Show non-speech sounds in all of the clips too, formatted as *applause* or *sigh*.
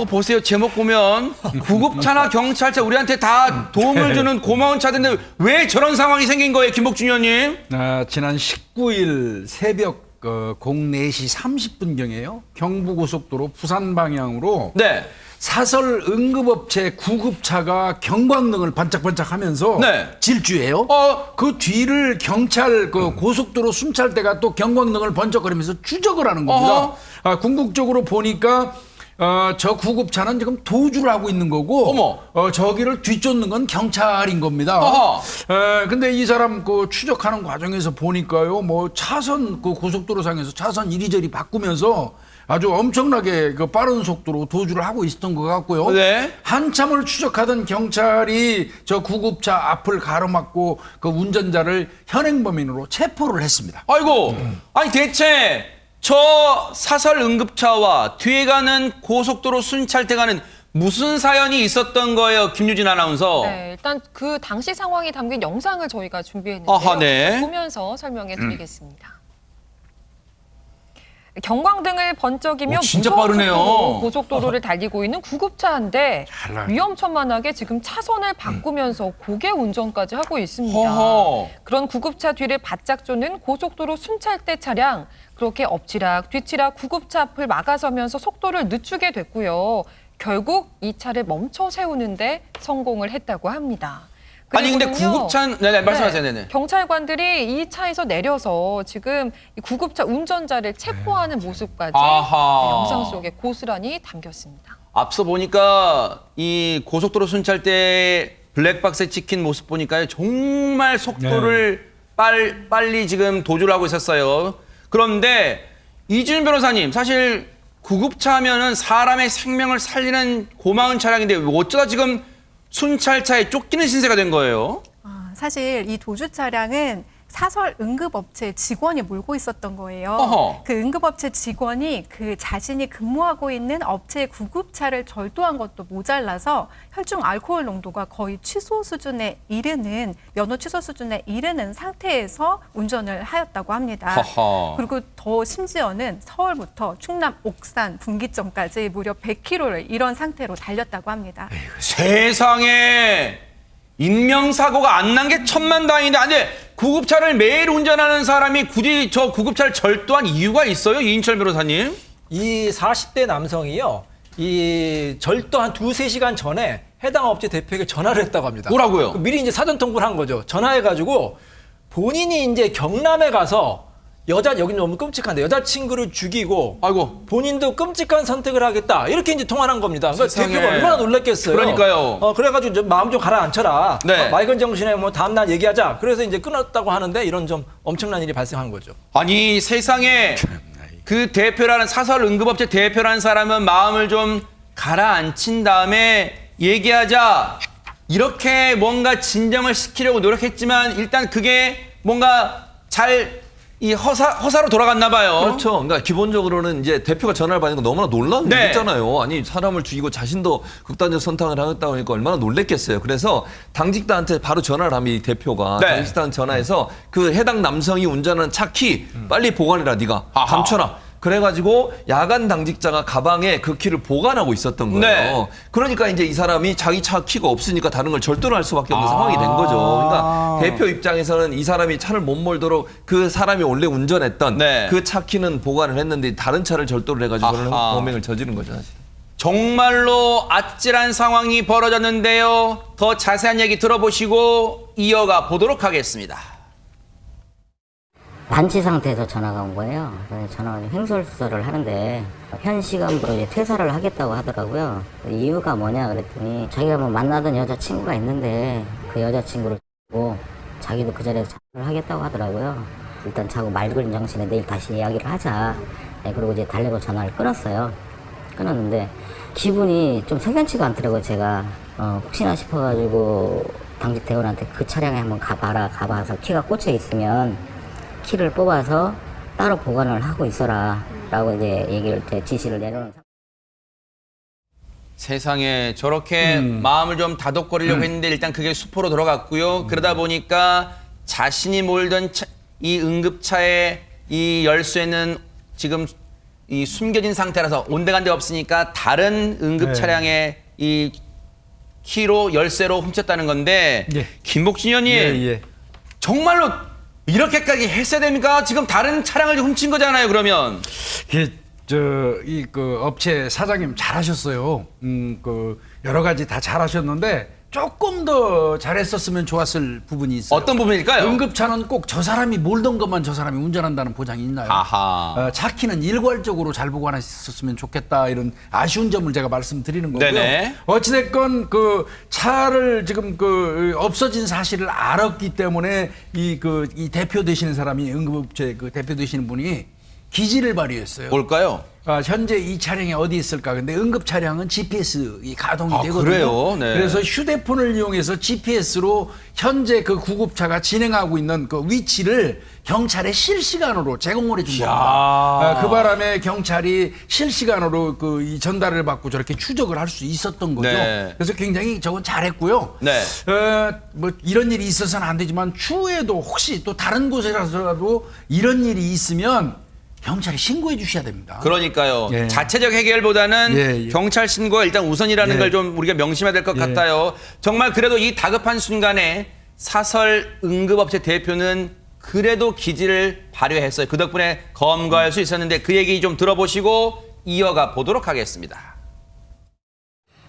어, 보세요. 제목 보면 구급차나 *laughs* 경찰차 우리한테 다 도움을 주는 고마운 차들인데 왜 저런 상황이 생긴 거예요, 김복준 의원님? 아, 지난 19일 새벽 어, 04시 30분경에요. 경부고속도로 부산 방향으로 네. 사설 응급업체 구급차가 경광등을 반짝반짝하면서 네. 질주해요. 어. 그 뒤를 경찰 그 고속도로 순찰대가 또 경광등을 번쩍거리면서 추적을 하는 겁니다. 어허. 아, 궁극적으로 보니까 어, 저 구급차는 지금 도주를 하고 있는 거고, 어머. 어, 저기를 뒤쫓는 건 경찰인 겁니다. 어허. 에, 근데 이 사람 그 추적하는 과정에서 보니까요, 뭐 차선 그 고속도로상에서 차선 이리저리 바꾸면서 아주 엄청나게 그 빠른 속도로 도주를 하고 있었던 것 같고요. 네. 한참을 추적하던 경찰이 저 구급차 앞을 가로막고 그 운전자를 현행범인으로 체포를 했습니다. 아이고, 아니 대체 저 사설 응급차와 뒤에 가는 고속도로 순찰대 가는 무슨 사연이 있었던 거예요, 김유진 아나운서? 네, 일단 그 당시 상황이 담긴 영상을 저희가 준비했는데요. 아하, 네. 보면서 설명해 드리겠습니다. 경광등을 번쩍이며 오, 진짜 무서운 빠르네요. 속도로 고속도로를 달리고 있는 구급차 한대잘 위험천만하게 지금 차선을 바꾸면서 고개 운전까지 하고 있습니다. 허허. 그런 구급차 뒤를 바짝 쫓는 고속도로 순찰대 차량 그렇게 엎치락 뒤치락 구급차 앞을 막아서면서 속도를 늦추게 됐고요. 결국 이 차를 멈춰 세우는데 성공을 했다고 합니다. 아니 근데 그리고는요, 구급차, 네네 말씀하세요, 네네. 경찰관들이 이 차에서 내려서 지금 이 구급차 운전자를 체포하는 모습까지 아하. 네, 영상 속에 고스란히 담겼습니다. 앞서 보니까 이 고속도로 순찰대 블랙박스에 찍힌 모습 보니까요 정말 속도를 빨, 빨리 지금 도주를 하고 있었어요. 그런데 이준 변호사님 사실 구급차 하면은 사람의 생명을 살리는 고마운 차량인데 어쩌다 지금 순찰차에 쫓기는 신세가 된 거예요? 아, 사실 이 도주 차량은 사설 응급업체 직원이 몰고 있었던 거예요. 어허. 그 응급업체 직원이 그 자신이 근무하고 있는 업체의 구급차를 절도한 것도 모자라서 혈중 알코올 농도가 거의 취소 수준에 이르는 면허 취소 수준에 이르는 상태에서 운전을 하였다고 합니다. 허허. 그리고 더 심지어는 서울부터 충남 옥산 분기점까지 무려 100km를 이런 상태로 달렸다고 합니다. 세상에 인명사고가 안 난 게 천만 다행인데 아니 구급차를 매일 운전하는 사람이 굳이 저 구급차를 절도한 이유가 있어요 이인철 변호사님? 이 40대 남성이요. 이 절도 한 두세 시간 전에 해당 업체 대표에게 전화를 했다고 합니다. 뭐라고요? 그 미리 이제 사전 통보를 한 거죠. 전화해가지고 본인이 이제 경남에 가서 여자, 여기 너무 끔찍한데 여자 친구를 죽이고 아이고 본인도 끔찍한 선택을 하겠다. 이렇게 이제 통화를 한 겁니다. 그러니까 세상에. 대표가 얼마나 놀랐겠어요. 그러니까요. 어, 그래가지고 좀 마음 좀 가라앉혀라. 네. 어, 맑은 정신에 뭐 다음 날 얘기하자. 그래서 이제 끊었다고 하는데 이런 좀 엄청난 일이 발생한 거죠. 아니 세상에 그 대표라는 사설 응급업체 대표라는 사람은 마음을 좀 가라앉힌 다음에 얘기하자 이렇게 뭔가 진정을 시키려고 노력했지만 일단 그게 뭔가 잘 이 허사 허사로 돌아갔나 봐요. 그렇죠. 그러니까 기본적으로는 이제 대표가 전화를 받는 건 너무나 놀라운 네. 일이잖아요. 아니 사람을 죽이고 자신도 극단적 선택을 하겠다고 하니까 얼마나 놀랬겠어요. 그래서 당직자한테 바로 전화를 하면 이 대표가 네. 당직자한테 전화해서 그 해당 남성이 운전하는 차 키 빨리 보관해라 네가. 감춰라. 그래가지고 야간 당직자가 가방에 그 키를 보관하고 있었던 거예요. 네. 그러니까 이제 이 사람이 자기 차 키가 없으니까 다른 걸 절도를 할 수밖에 없는 아. 상황이 된 거죠. 그러니까 대표 입장에서는 이 사람이 차를 못 몰도록 그 사람이 원래 운전했던 네. 그차 키는 보관을 했는데 다른 차를 절도를 해가지고 그런. 범행을 저지른 거죠 사실. 정말로 아찔한 상황이 벌어졌는데요. 더 자세한 얘기 들어보시고 이어가 보도록 하겠습니다. 반치 상태에서 전화가 온 거예요. 전화가 횡설수설을 하는데 현 시간부로 퇴사를 하겠다고 하더라고요. 이유가 뭐냐 그랬더니 자기가 뭐 만나던 여자친구가 있는데 그 여자친구를 고 자기도 그 자리에서 자를 하겠다고 하더라고요. 일단 자고 맑은 정신에 내일 다시 이야기를 하자. 네, 그리고 이제 달래고 전화를 끊었어요. 끊었는데 기분이 좀 석연치가 않더라고요. 제가 어, 혹시나 싶어가지고 당직 대원한테 그 차량에 한번 가봐라 가봐서 키가 꽂혀 있으면 키를 뽑아서 따로 보관을 하고 있어라 라고 이제 얘기를 제 지시를 내려놓은 상황. 세상에 저렇게 음. 마음을 좀 다독거리려고 했는데 일단 그게 수포로 들어갔고요. 그러다 보니까 자신이 몰던 차- 이 응급차의 이 열쇠는 지금 이 숨겨진 상태라서 온데간데 없으니까 다른 응급 네. 차량에 이 키로 열쇠로 훔쳤다는 건데 예. 김복진 의원님 예, 예. 정말로 이렇게까지 했어야 됩니까? 지금 다른 차량을 훔친 거잖아요. 그러면 이게 저이 그 업체 사장님 잘하셨어요. 음 그 여러 가지 다 잘하셨는데 조금 더 잘했었으면 좋았을 부분이 있어요. 어떤 부분일까요? 응급차는 꼭 저 사람이 몰던 것만 저 사람이 운전한다는 보장이 있나요? 아하. 어, 차 키는 일괄적으로 잘 보관했었으면 좋겠다 이런 아쉬운 점을 제가 말씀드리는 거고요. 네네. 어찌됐건 그 차를 지금 그 없어진 사실을 알았기 때문에 이 그 이 대표 되시는 사람이 응급업체 그 대표 되시는 분이 기지를 발휘했어요. 뭘까요? 아, 현재 이 차량이 어디 있을까? 근데 응급 차량은 GPS 이 가동이 아, 되거든요. 그래요? 네. 그래서 휴대폰을 이용해서 GPS로 현재 그 구급차가 진행하고 있는 그 위치를 경찰에 실시간으로 제공을 해준 겁니다. 아, 그 바람에 경찰이 실시간으로 그 이 전달을 받고 저렇게 추적을 할 수 있었던 거죠. 네. 그래서 굉장히 저건 잘했고요. 네. 어, 뭐 이런 일이 있어서는 안 되지만 추후에도 혹시 또 다른 곳에라도 이런 일이 있으면 경찰에 신고해 주셔야 됩니다. 그러니까요. 예. 자체적 해결보다는 예, 예. 경찰 신고가 일단 우선이라는 예. 걸 좀 우리가 명심해야 될 것 예. 같아요. 정말 그래도 이 다급한 순간에 사설 응급업체 대표는 그래도 기지를 발휘했어요. 그 덕분에 검거할 수 있었는데 그 얘기 좀 들어보시고 이어가 보도록 하겠습니다.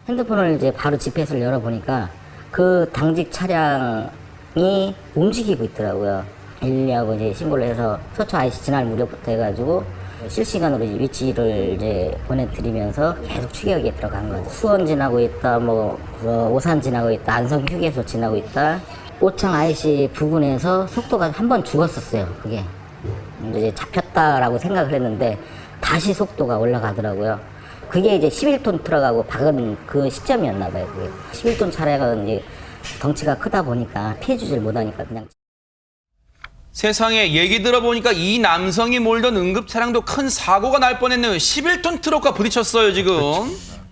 핸드폰을 이제 바로 GPS를 열어보니까 그 당직 차량이 움직이고 있더라고요. 112하고 이제 신고를 해서 서초 IC 지날 무렵부터 해가지고 실시간으로 이제 위치를 이제 보내드리면서 계속 추격에 들어간 거죠. 수원 지나고 있다, 뭐, 어, 오산 지나고 있다, 안성 휴게소 지나고 있다. 오창 IC 부근에서 속도가 한 번 죽었었어요, 그게. 이제 잡혔다라고 생각을 했는데 다시 속도가 올라가더라고요. 그게 이제 11톤 트럭하고 박은 그 시점이었나 봐요. 그게. 11톤 차량은 이제 덩치가 크다 보니까 피해주질 못하니까 그냥 세상에 얘기 들어보니까 이 남성이 몰던 응급 차량도 큰 사고가 날 뻔했네요. 11톤 트럭과 부딪혔어요, 지금.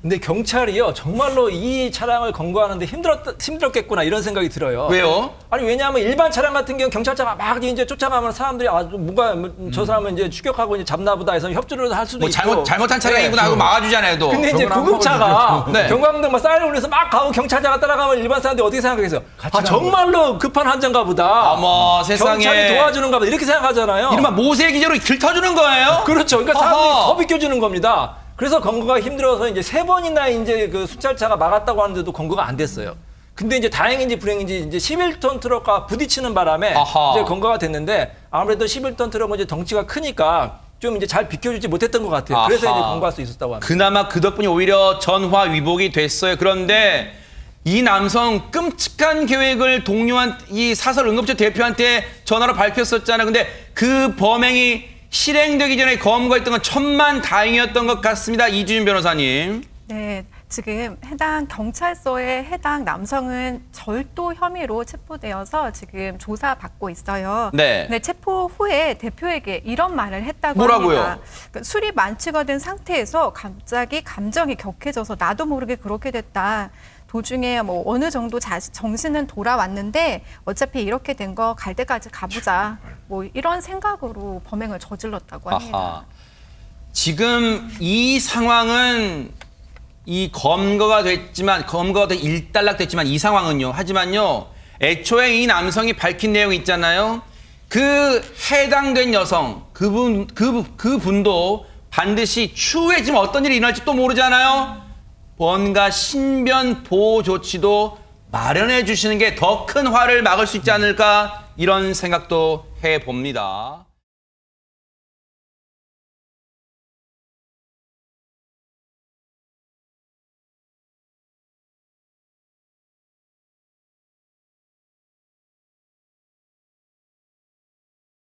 근데 경찰이요 정말로 이 차량을 검거하는데 힘들었 힘들었겠구나 이런 생각이 들어요. 왜요? 아니 왜냐하면 일반 차량 같은 경우 경찰차가 막 이제 쫓아가면 사람들이 아 뭔가 저 사람은 이제 추격하고 이제 잡나보다 해서 협조를 할 수도 뭐 있고. 잘못 잘못한 차량이구나 네. 하고 막아주잖아요, 또. 근데 이제 구급차가. 네. 경광등 막 사이렌 울려서 막 가고 경찰차가 따라가면 일반 사람들이 어떻게 생각하겠어요? 아 정말로 급한 환자인가 보다. 어머, 세상에. 경찰이 도와주는가 보다 이렇게 생각하잖아요. 이른바 모세 기제로 길 터주는 거예요? 그렇죠. 그러니까 사람들이 어허. 더 비껴주는 겁니다. 그래서 검거가 힘들어서 이제 세 번이나 이제 그 순찰차가 막았다고 하는데도 검거가 안 됐어요. 근데 이제 다행인지 불행인지 이제 11톤 트럭과 부딪히는 바람에 아하. 이제 검거가 됐는데 아무래도 11톤 트럭은 이제 덩치가 크니까 좀 이제 잘 비켜주지 못했던 것 같아요. 그래서 아하. 이제 검거할 수 있었다고 합니다. 그나마 그 덕분에 오히려 전화 위복이 됐어요. 그런데 이 남성 끔찍한 계획을 동료한 이 사설 응급처 대표한테 전화로 밝혔었잖아요. 근데 그 범행이 실행되기 전에 검거했던 건 천만 다행이었던 것 같습니다. 이주윤 변호사님. 네, 지금 해당 경찰서에 해당 남성은 절도 혐의로 체포되어서 지금 조사받고 있어요. 네. 네, 체포 후에 대표에게 이런 말을 했다고 뭐라고요? 합니다. 그러니까 술이 만취가 된 상태에서 갑자기 감정이 격해져서 나도 모르게 그렇게 됐다. 도중에 뭐 어느 정도 자, 정신은 돌아왔는데 어차피 이렇게 된 거 갈 때까지 가보자. 뭐 이런 생각으로 범행을 저질렀다고 합니다. 아하. 지금 이 상황은 이 검거가 됐지만 검거가 돼 일단락 됐지만 이 상황은요. 하지만요. 애초에 이 남성이 밝힌 내용이 있잖아요. 그 해당된 여성 그분 그 그 분도 반드시 추후에 지금 어떤 일이 일어날지 또 모르잖아요. 뭔가 신변 보호 조치도 마련해 주시는 게 더 큰 화를 막을 수 있지 않을까 이런 생각도 해 봅니다.